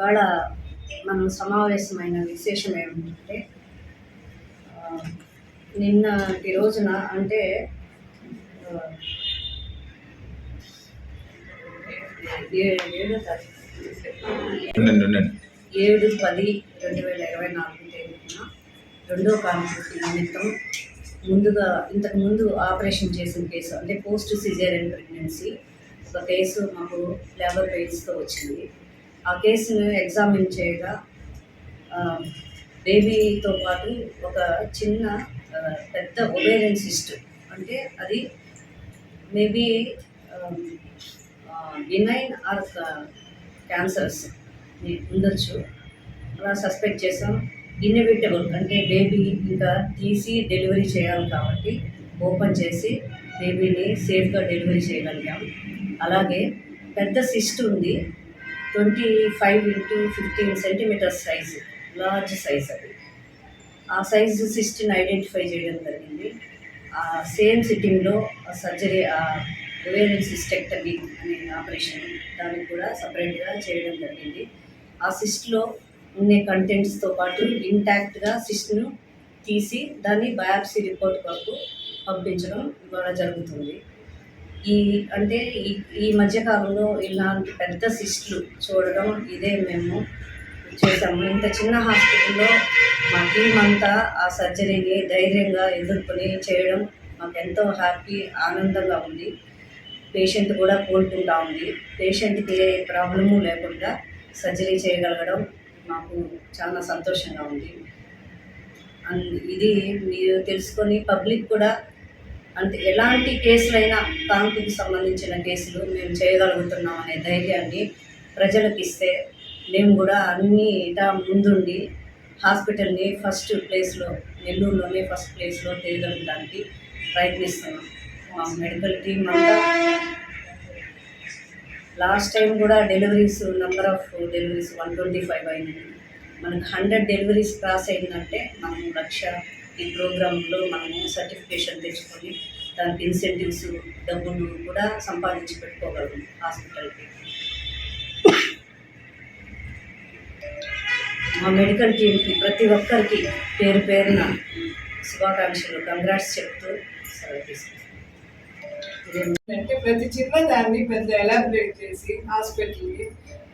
ఇవాళ మనం సమావేశమైన విశేషం ఏమిటంటే నిన్నటి రోజున అంటే ఏడో తారీఖు. ఏడు పది రెండు వేల ఇరవై నాలుగు తేదీన రెండో కాన్ఫ్లిక్ట్ నిమిత్తం ముందుగా ఇంతకు ముందు ఆపరేషన్ చేసిన కేసు అంటే పోస్ట్ సిజేరియన్ ప్రెగ్నెన్సీ ఒక కేసు మాకు లేబర్ పెయిన్స్తో వచ్చింది. ఆ కేసును ఎగ్జామిన్ చేయగా బేబీతో పాటు ఒక చిన్న పెద్ద ఒవేరియన్ సిస్ట్ అంటే అది మేబీ బినైన్ ఆర్ క్యాన్సర్స్ ఉండొచ్చు. అలా సస్పెక్ట్ చేసాం ఇన్ఎవిటబుల్ అంటే బేబీ ఇంకా తీసి డెలివరీ చేయాలి కాబట్టి ఓపెన్ చేసి బేబీని సేఫ్గా డెలివరీ చేయగలిగాం. అలాగే పెద్ద సిస్ట్ ఉంది. Twenty five into fifteen centimeters size large size అది. ఆ సైజు సిస్ట్ని ఐడెంటిఫై చేయడం జరిగింది. ఆ సేమ్ సిట్టింగ్లో సర్జరీ ఒవేరియన్ సిస్టెక్టమీ అనే ఆపరేషన్ దానికి కూడా సపరేట్గా చేయడం జరిగింది. ఆ సిస్ట్లో ఉండే కంటెంట్స్తో పాటు ఇంటాక్ట్గా సిస్ట్ను తీసి దాన్ని బయాప్సీ రిపోర్ట్ వరకు పంపించడం ఇవాళ జరుగుతుంది. ఈ అంటే ఈ ఈ మధ్యకాలంలో ఇలాంటి పెద్ద సిస్ట్లు చూడడం ఇదే మేము చేసాము ఇంత చిన్న హాస్పిటల్లో మా టీం అంతా ఆ సర్జరీని ధైర్యంగా ఎదుర్కొని చేయడం మాకు ఎంతో హ్యాపీ ఆనందంగా ఉంది. పేషెంట్ కూడా కోలుకుంటా ఉంది. పేషెంట్కి ఏ ప్రాబ్లము లేకుండా సర్జరీ చేయగలగడం మాకు చాలా సంతోషంగా ఉంది. అండ్ ఇది మీరు తెలుసుకొని పబ్లిక్ కూడా అంటే ఎలాంటి కేసులైనా కాంతికి సంబంధించిన కేసులు మేము చేయగలుగుతున్నాం అనే ధైర్యాన్ని ప్రజలకు ఇస్తే మేము కూడా అన్ని ఇటా ముందుండి హాస్పిటల్ని ఫస్ట్ ప్లేస్లో నెల్లూరులోనే ఫస్ట్ ప్లేస్లో తీయగలగడానికి ప్రయత్నిస్తున్నాం. మా మెడికల్ టీం అంతా లాస్ట్ టైం కూడా deliveries number of deliveries one twenty five అయినాయి మనకు హండ్రెడ్ డెలివరీస్ క్రాస్ అయిందంటే మనం లక్ష ఈ ప్రోగ్రాంలో మనము సర్టిఫికేషన్ తెచ్చుకొని దానికి ఇన్సెంటివ్స్ డబ్బులు కూడా సంపాదించి పెట్టుకోగలం హాస్పిటల్కి. మా మెడికల్ టీంకి ప్రతి ఒక్కరికి పేరు పేరున శుభాకాంక్షలు. కంగ్రాట్స్ చెప్తూ అంటే ప్రతి చిన్న దాన్ని పెద్ద ఎలాబరేట్ చేసి హాస్పిటల్కి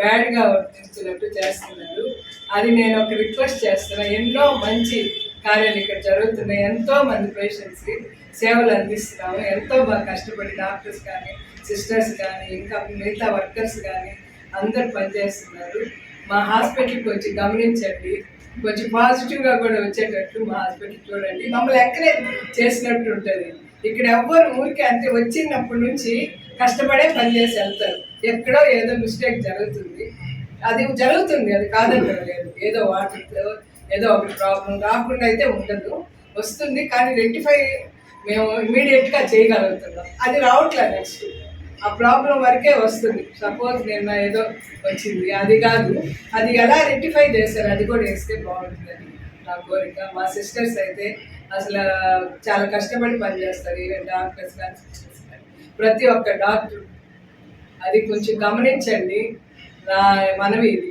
బ్యాడ్గా వర్తించినట్టు చేస్తున్నారు. అది నేను ఒక రిక్వెస్ట్ చేస్తున్నా. ఎన్నో మంచి కార్యాలు ఇక్కడ జరుగుతున్నాయి. ఎంతో మంది పేషెంట్స్కి సేవలు అందిస్తున్నాము. ఎంతో బాగా కష్టపడి డాక్టర్స్ కానీ సిస్టర్స్ కానీ ఇంకా మిగతా వర్కర్స్ కానీ అందరు పనిచేస్తున్నారు. మా హాస్పిటల్కి వచ్చి గమనించండి. కొంచెం పాజిటివ్గా కూడా వచ్చేటట్లు మా హాస్పిటల్ చూడండి. మమ్మల్ని ఎక్కడే చేసినట్టు ఉంటుంది. ఇక్కడ ఎవ్వరు ఊరికే అంతే వచ్చినప్పటి నుంచి కష్టపడే పని చేసి వెళ్తారు. ఎక్కడో ఏదో మిస్టేక్ జరుగుతుంది. అది జరుగుతుంది. అది కాదంటారు లేదు. ఏదో వాటర్తో ఏదో ఒకటి ప్రాబ్లం రాకుండా అయితే ఉండదు. వస్తుంది కానీ రెక్టిఫై మేము ఇమీడియట్గా చేయగలుగుతున్నాం. అది రావట్లేదు నెక్స్ట్ ఆ ప్రాబ్లం వరకే వస్తుంది. సపోజ్ నిన్న ఏదో వచ్చింది. అది కాదు. అది ఎలా రెక్టిఫై చేస్తారు అది కూడా వేస్తే బాగుంటుందని నా కోరిక. మా సిస్టర్స్ అయితే అసలు చాలా కష్టపడి పనిచేస్తారు. ఈవెన్ డాక్టర్స్ కానీ సిస్టర్స్ కానీ. ప్రతి ఒక్క డాక్టర్ అది కొంచెం గమనించండి. నా మనవి ఇది.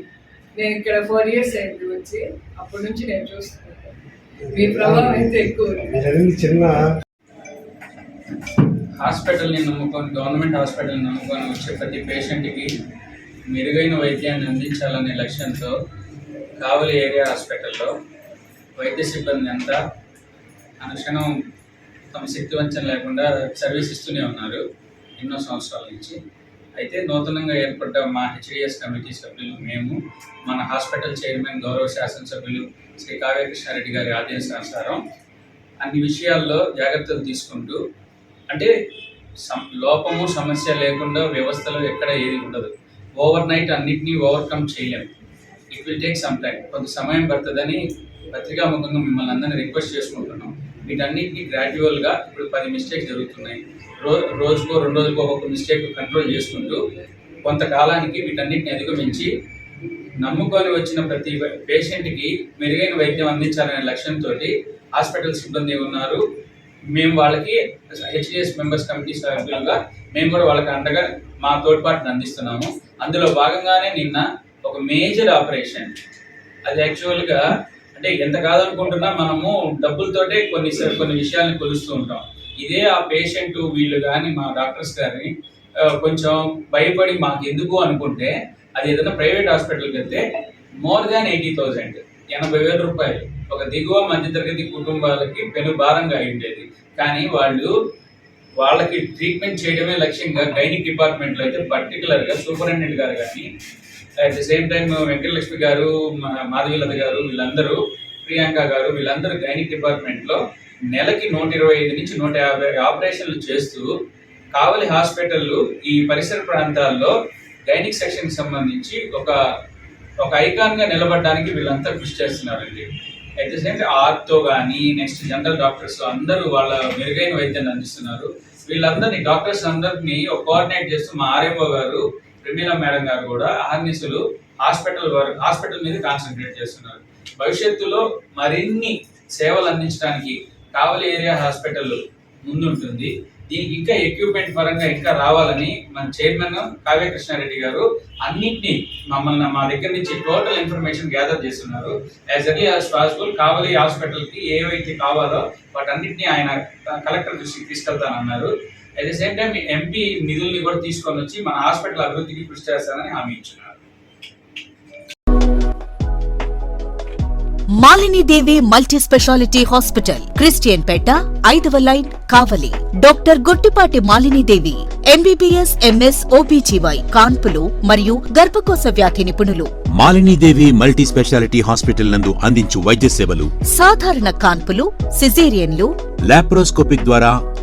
నేను ఇక్కడ ఫోర్ ఇయర్స్ అయింది వచ్చి అప్పటి నుంచి నేను చూస్తున్నాను. మీ ప్రభావం అయితే ఎక్కువ చిన్న హాస్పిటల్ని నమ్ముకొని గవర్నమెంట్ హాస్పిటల్ని నమ్ముకొని వచ్చే ప్రతి పేషెంట్కి మెరుగైన వైద్యాన్ని అందించాలనే లక్ష్యంతో కావలి ఏరియా హాస్పిటల్లో వైద్య సిబ్బంది అంతా అనుక్షణం తమ శక్తి వంచన లేకుండా సర్వీస్ ఇస్తూనే ఉన్నారు. ఎన్నో సంవత్సరాల నుంచి. అయితే నూతనంగా ఏర్పడ్డ మా హెచ్డిఎస్ కమిటీ సభ్యులు మేము మన హాస్పిటల్ చైర్మన్ గౌరవ శాసనసభ్యులు శ్రీ కావ్యకృష్ణారెడ్డి గారి ఆదేశానుసారం అన్ని విషయాల్లో జాగ్రత్తలు తీసుకుంటూ అంటే సం లోపము సమస్య లేకుండా వ్యవస్థలో ఎక్కడ ఏది ఉండదు. ఓవర్ నైట్ అన్నింటినీ ఓవర్కమ్ చేయలేము it will take some time. కొంత సమయం పడుతుందని పత్రికాముఖంగా మిమ్మల్ని అందరినీ రిక్వెస్ట్ చేసుకుంటున్నాం. వీటన్నిటిని గ్రాడ్యువల్గా ఇప్పుడు పది మిస్టేక్స్ జరుగుతున్నాయి. రో రోజుకో రెండు రోజుకో ఒక్కొక్క మిస్టేక్ కంట్రోల్ చేసుకుంటూ కొంతకాలానికి వీటన్నిటిని అధిగమించి నమ్ముకొని వచ్చిన ప్రతి పేషెంట్కి మెరుగైన వైద్యం అందించాలనే లక్ష్యంతో హాస్పిటల్ సిబ్బంది ఉన్నారు మేము వాళ్ళకి హెచ్డిఎస్ మెంబర్స్ కమిటీ సభ్యులుగా మేము కూడా వాళ్ళకి అండగా మా తోడ్పాటును అందిస్తున్నాము. అందులో భాగంగానే నిన్న ఒక మేజర్ ఆపరేషన్ అది యాక్చువల్గా అంటే ఎంత కాదనుకుంటున్నా మనము డబ్బులతోటే కొన్ని కొన్ని విషయాల్ని కొలుస్తూ ఉంటాం. ఇదే ఆ పేషెంట్ వీళ్ళు కానీ మా డాక్టర్స్ గారిని కొంచెం భయపడి మాకు ఎందుకు అనుకుంటే అది ఏదైనా ప్రైవేట్ హాస్పిటల్కి వెళ్తే మోర్ దాన్ ఎయిటీ థౌజండ్ ఎనభై వేల రూపాయలు. ఒక దిగువ మధ్యతరగతి కుటుంబాలకి పెను భారంగా అయి ఉండేది. కానీ వాళ్ళు వాళ్ళకి ట్రీట్మెంట్ చేయడమే లక్ష్యంగా గైనిక్ డిపార్ట్మెంట్లో అయితే పర్టికులర్గా సూపరింటెండెంట్ గారు కానీ at the same time Venkatalakshmi garu Madhavilatha garu వీళ్ళందరూ ప్రియాంక గారు వీళ్ళందరూ గైనిక్ డిపార్ట్మెంట్లో నెలకి నూట ఇరవై ఐదు నుంచి నూట యాభై ఆపరేషన్లు చేస్తూ కావలి హాస్పిటల్ ఈ పరిసర ప్రాంతాల్లో గైనిక్ సెక్షన్కి సంబంధించి ఒక ఒక ఐకాన్గా నిలబడడానికి వీళ్ళంతా కృషి చేస్తున్నారండి. అట్ ద సేమ్ ఆర్తో కానీ నెక్స్ట్ జనరల్ డాక్టర్స్ అందరూ వాళ్ళ మెరుగైన వైద్యాన్ని అందిస్తున్నారు. వీళ్ళందరినీ డాక్టర్స్ అందరినీ ఒక కోఆర్డినేట్ చేస్తూ మా ఆర్ఎంఓ గారు ప్రమీల మేడం గారు కూడా ఆర్నిసులు హాస్పిటల్ వారు హాస్పిటల్ మీద కాన్సన్ట్రేట్ చేస్తున్నారు. భవిష్యత్తులో మరిన్ని సేవలు అందించడానికి కావలి ఏరియా హాస్పిటల్ ముందుంటుంది. దీనికి ఇంకా ఎక్విప్మెంట్ పరంగా ఇంకా రావాలని మన చైర్మన్ కావ్యకృష్ణారెడ్డి గారు అన్నింటినీ మమ్మల్ని మా దగ్గర నుంచి టోటల్ ఇన్ఫర్మేషన్ గ్యాదర్ చేస్తున్నారు. As early as possible Kavali హాస్పిటల్కి ఏవైతే కావాలో వాటన్నింటినీ ఆయన కలెక్టర్ దృష్టికి తీసుకెళ్తానన్నారు. At the same time MP నిధుల్ని కూడా తీసుకొని వచ్చి మన హాస్పిటల్ అభివృద్ధికి కృషి చేస్తానని హామీ ఇచ్చున్నారు. Malinidevi multi speciality hospital Christian Peta ఐదవ line Kavali. Doctor Gottipati Malinidevi MBBS MS OBGY కాన్పులు మరియు గర్భకోశ వ్యాధి నిపుణులు. మాలినీదేవి మల్టీ స్పెషాలిటీ హాస్పిటల్ నందు అందించు వైద్య సేవలు సాధారణ కాన్పులు సిజేరియన్లు లాప్రోస్కోపిక్ ద్వారా